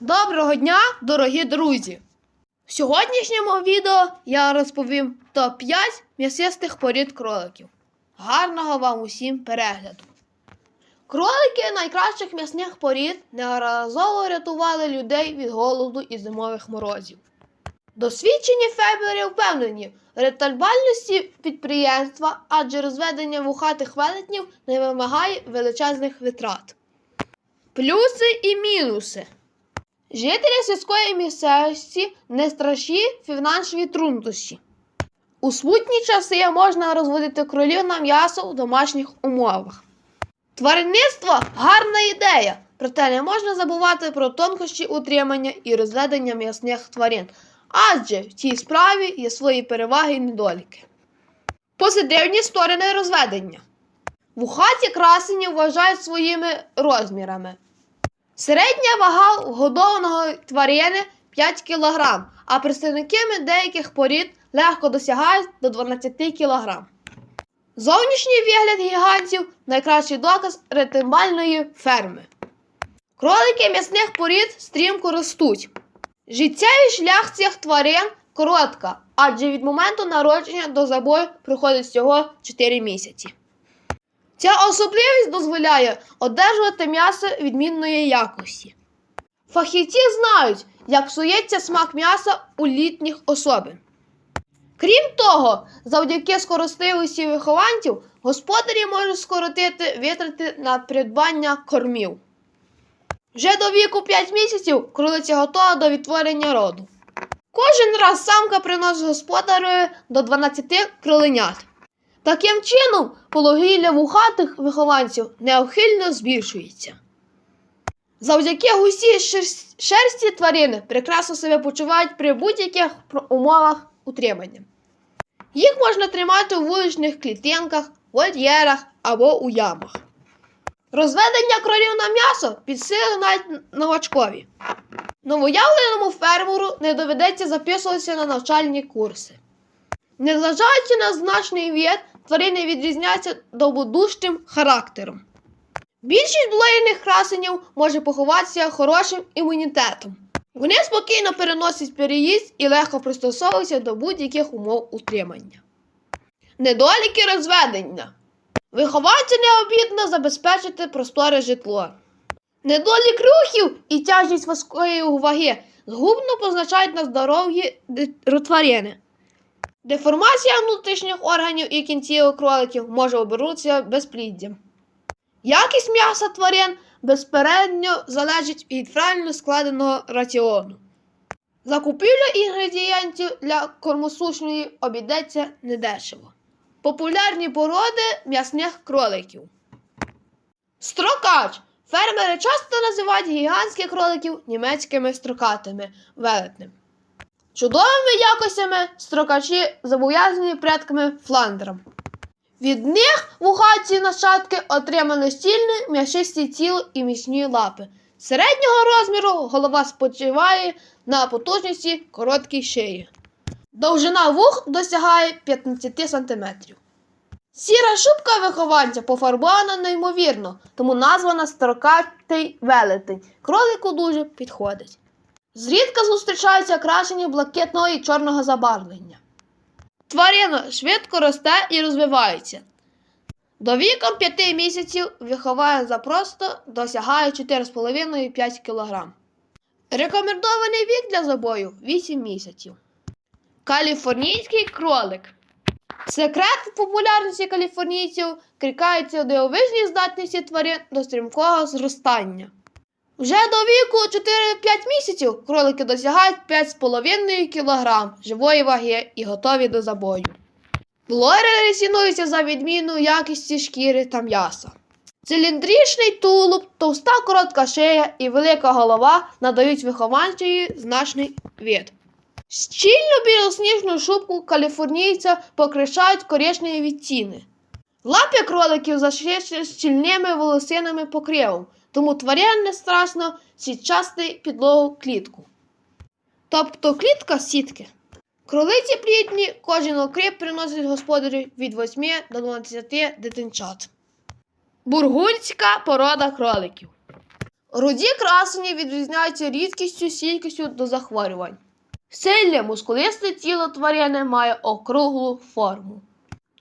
Доброго дня, дорогі друзі! В сьогоднішньому відео я розповім топ-5 м'ясистих порід кроликів. Гарного вам усім перегляду! Кролики найкращих м'ясних порід неодноразово рятували людей від голоду і зимових морозів. Досвідчені фермери впевнені в ретельбальності підприємства, адже розведення вухатих велетнів не вимагає величезних витрат. Плюси і мінуси. Жителі сільської місцевості не страшні фінансові труднощі. У смутні часи можна розводити кролів на м'ясо у домашніх умовах. Тваринництво гарна ідея, проте не можна забувати про тонкощі утримання і розведення м'ясних тварин, адже в цій справі є свої переваги і недоліки. Позитивні сторони розведення. Вухаті красені вважають своїми розмірами. Середня вага годованого тварини 5 кг, а представниками деяких порід легко досягають до 12 кг. Зовнішній вигляд гігантів найкращий доказ ретимбальної ферми. Кролики м'ясних порід стрімко ростуть. Життєвий шлях цих тварин коротка, адже від моменту народження до забою приходить всього 4 місяці. Ця особливість дозволяє одержувати м'ясо відмінної якості. Фахівці знають, як псується смак м'яса у літніх особин. Крім того, завдяки скоростливості вихованців, господарі можуть скоротити витрати на придбання кормів. Вже до віку 5 місяців кролиця готова до відтворення роду. Кожен раз самка приносить господареві до 12 кроленят. Таким чином, пологілля вухатих вихованців неухильно збільшується. Завдяки густій шерсті тварини прекрасно себе почувають при будь-яких умовах утримання. Їх можна тримати у вуличних клітинках, вольєрах або у ямах. Розведення кролів на м'ясо під силу навіть новачкові. Новоявленому фермеру не доведеться записуватися на навчальні курси. Незважаючи на значний вид, тварини відрізняються добродушним характером. Більшість блоєних красенів може поховатися хорошим імунітетом. Вони спокійно переносять переїзд і легко пристосовуються до будь-яких умов утримання. Недоліки розведення. Вихованцю необхідно забезпечити просторе житло. Недолік рухів і тяжність важкої ваги згубно позначають на здоров'ї тварини. Деформація внутрішніх органів і кінцівок кроликів може обернутися безпліддям. Якість м'яса тварин безпередньо залежить від правильно складеного раціону. Закупівля інгредієнтів для кормосушної обійдеться недешево. Популярні породи м'ясних кроликів. Строкач. Фермери часто називають гігантських кроликів німецькими строкатими велетнем. Чудовими якостями строкачі зобов'язані предками Фландером. Від них вухаті нащадки отримали стільне, м'ясисті тіло і міцні лапи. Середнього розміру голова спочиває на потужності короткій шиї. Довжина вух досягає 15 см. Сіра шубка вихованця пофарбована неймовірно, тому названа строкатий велетень. Кролику дуже підходить. Зрідка зустрічаються крашені блакитного і чорного забарвлення. Тварина швидко росте і розвивається. До віком 5 місяців виховання запросто досягає 4,5-5 кг. Рекомендований вік для забою 8 місяців. Каліфорнійський кролик. Секрет популярності каліфорнійців крикається у дивовижній здатності тварин до стрімкого зростання. Вже до віку 4-5 місяців кролики досягають 5,5 кг живої ваги і готові до забою. Блорери цінуються за відмінну якісті шкіри та м'яса. Циліндричний тулуб, товста коротка шия і велика голова надають вихованчеві значний вид. Щільну білосніжну шубку каліфорнійця покришають коричневі відтіни. Лапи кроликів зашиті щільними волосинами покривом, тому тварин не страшно сітчасти підлогу клітку. Тобто клітка сітки. Кролиці плідні, кожен окріп приносить господарю від 8 до 12 дитинчат. Бургунська порода кроликів. Руді красені відрізняються рідкістю стійкістю до захворювань. Сильне мускулисте тіло тварини має округлу форму.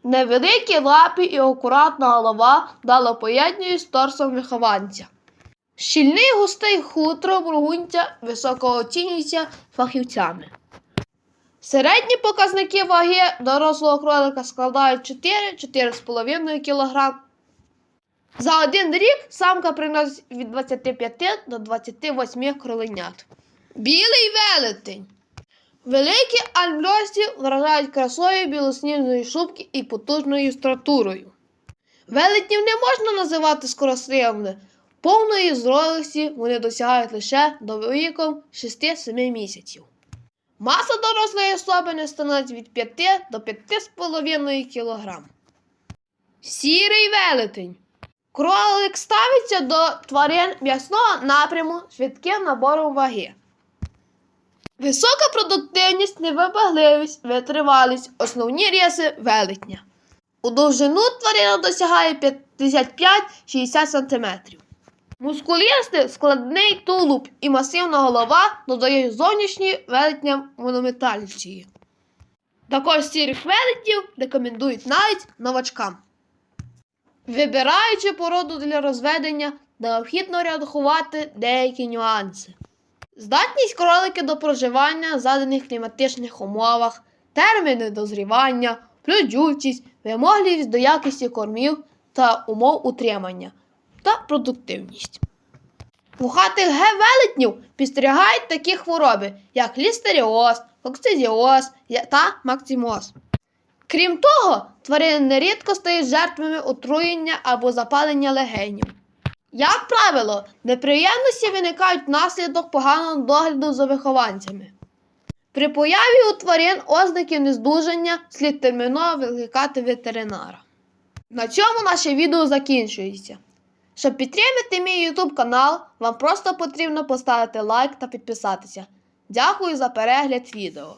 Невеликі лапи і акуратна голова дало поєднують з торсом вихованця. Щільний густий хутро бургунця високо оцінюється фахівцями. Середні показники ваги дорослого кролика складають 4-4,5 кг. За один рік самка приносить від 25 до 28 кроленят. Білий велетень. Великі альбрості вражають красою білосніжної шубки і потужною стратурою. Велетнів не можна називати скоросливими. Повної зролості вони досягають лише до віком 6-7 місяців. Маса дорослої особини становить від 5 до 5,5 кг. Сірий велетень. Кролик ставиться до тварин м'ясного напряму швидким набором ваги. Висока продуктивність, невибагливість, витривалість основні риси велетня. У довжину тварина досягає 55-60 см. Мускулістий складний тулуб і масивна голова додають зовнішні велетням монументальності. Також сірих велетнів рекомендують навіть новачкам. Вибираючи породу для розведення, необхідно рахувати деякі нюанси. Здатність кролики до проживання в заданих кліматичних умовах, терміни дозрівання, плодючість, вимогливість до якості кормів та умов утримання та продуктивність. Вухатих Г-велетнів підстерігають такі хвороби, як лістеріоз, кокцидіоз та максимоз. Крім того, тварини нерідко стають жертвами отруєння або запалення легенів. Як правило, неприємності виникають внаслідок поганого догляду за вихованцями. При появі у тварин ознаків нездужання слід терміново викликати ветеринара. На цьому наше відео закінчується. Щоб підтримати мій YouTube канал, вам просто потрібно поставити лайк та підписатися. Дякую за перегляд відео.